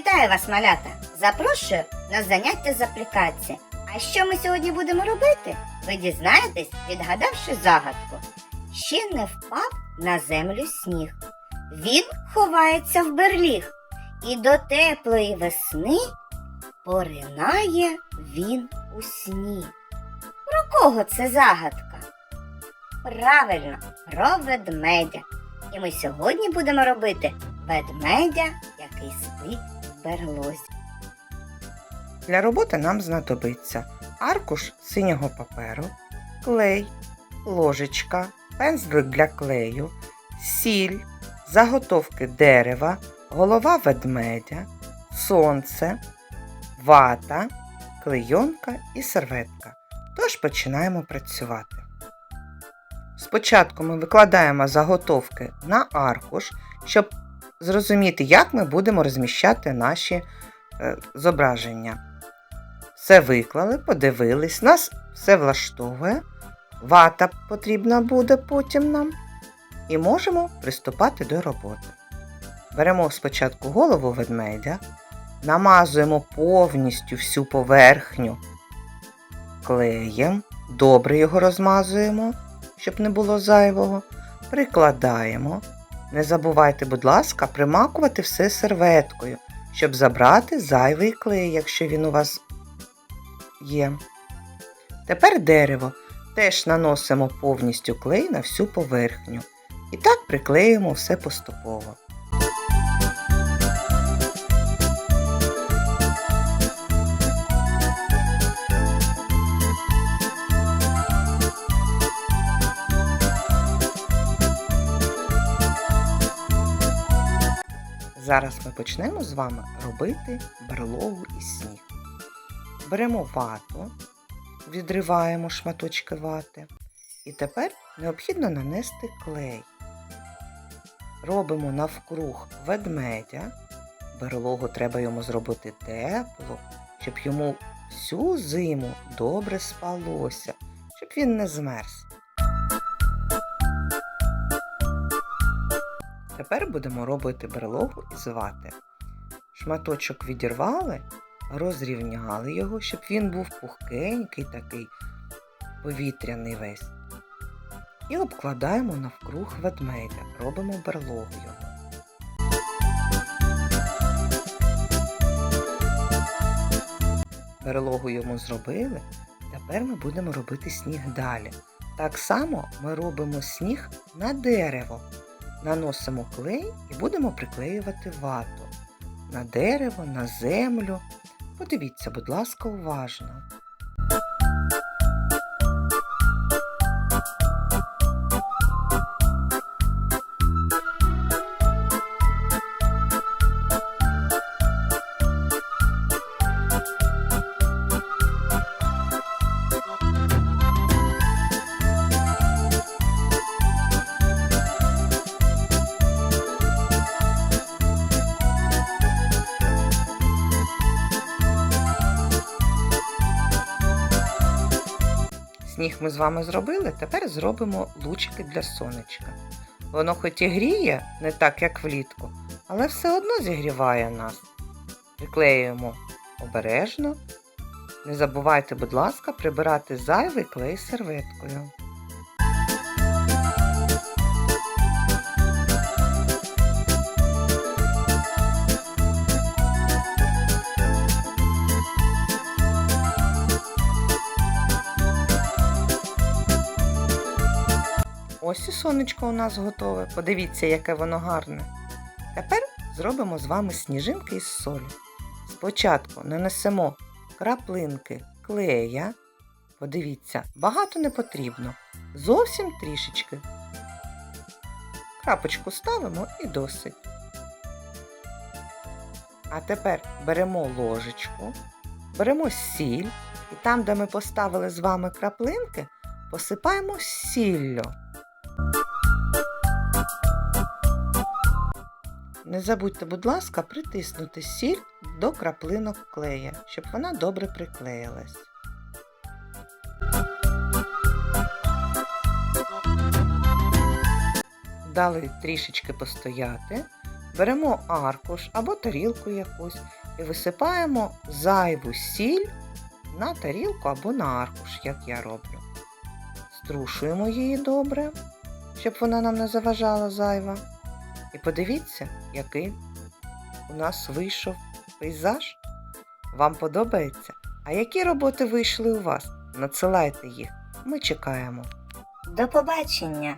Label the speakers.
Speaker 1: Вітаю вас, малята! Запрошую на заняття з аплікації. А що ми сьогодні будемо робити? Ви дізнаєтесь, відгадавши загадку. Ще не впав на землю сніг. Він ховається в берліг, і до теплої весни поринає він у сні. Про кого це загадка? Правильно, про ведмедя. І ми сьогодні будемо робити ведмедя, який спить берлозі.
Speaker 2: Для роботи нам знадобиться аркуш синього паперу, клей, ложечка, пензлик для клею, сіль, заготовки дерева, голова ведмедя, сонце, вата, клейонка і серветка. Тож починаємо працювати. Спочатку ми викладаємо заготовки на аркуш, щоб зрозуміти, як ми будемо розміщати наші е, зображення. Все виклали, подивились, нас все влаштовує. Вата потрібна буде потім нам. І можемо приступати до роботи. Беремо спочатку голову ведмедя, намазуємо повністю всю поверхню клеєм, добре його розмазуємо, щоб не було зайвого, прикладаємо. Не забувайте, будь ласка, примакувати все серветкою, щоб забрати зайвий клей, якщо він у вас є. Тепер дерево теж наносимо повністю клей на всю поверхню. І так приклеїмо все поступово. Зараз ми почнемо з вами робити берлогу із сніг. Беремо вату, відриваємо шматочки вати. І тепер необхідно нанести клей. Робимо навкруг ведмедя. Берлогу треба йому зробити тепло, щоб йому всю зиму добре спалося, щоб він не змерз. Тепер будемо робити берлогу із вати. Шматочок відірвали, розрівняли його, щоб він був пухкенький такий, повітряний весь. І обкладаємо навкруг ведмедя, робимо берлогу його. Берлогу йому зробили, тепер ми будемо робити сніг далі. Так само ми робимо сніг на дерево. Наносимо клей і будемо приклеювати вату на дерево, на землю. Подивіться, будь ласка, уважно. Сніг ми з вами зробили, тепер зробимо лучики для сонечка. Воно хоч і гріє, не так, як влітку, але все одно зігріває нас. Приклеюємо обережно. Не забувайте, будь ласка, прибирати зайвий клей серветкою. Ось і сонечко у нас готове. Подивіться, яке воно гарне. Тепер зробимо з вами сніжинки із солі. Спочатку нанесемо краплинки клея. Подивіться, багато не потрібно. Зовсім трішечки. Крапочку ставимо і досить. А тепер беремо ложечку, беремо сіль, і там, де ми поставили з вами краплинки, посипаємо сіллю. Не забудьте, будь ласка, притиснути сіль до краплинок клея, щоб вона добре приклеїлась. Дали трішечки постояти, беремо аркуш або тарілку якусь і висипаємо зайву сіль на тарілку або на аркуш, як я роблю. Струшуємо її добре, щоб вона нам не заважала зайва. І подивіться, який у нас вийшов пейзаж. Вам подобається? А які роботи вийшли у вас? Надсилайте їх. Ми чекаємо.
Speaker 1: До побачення!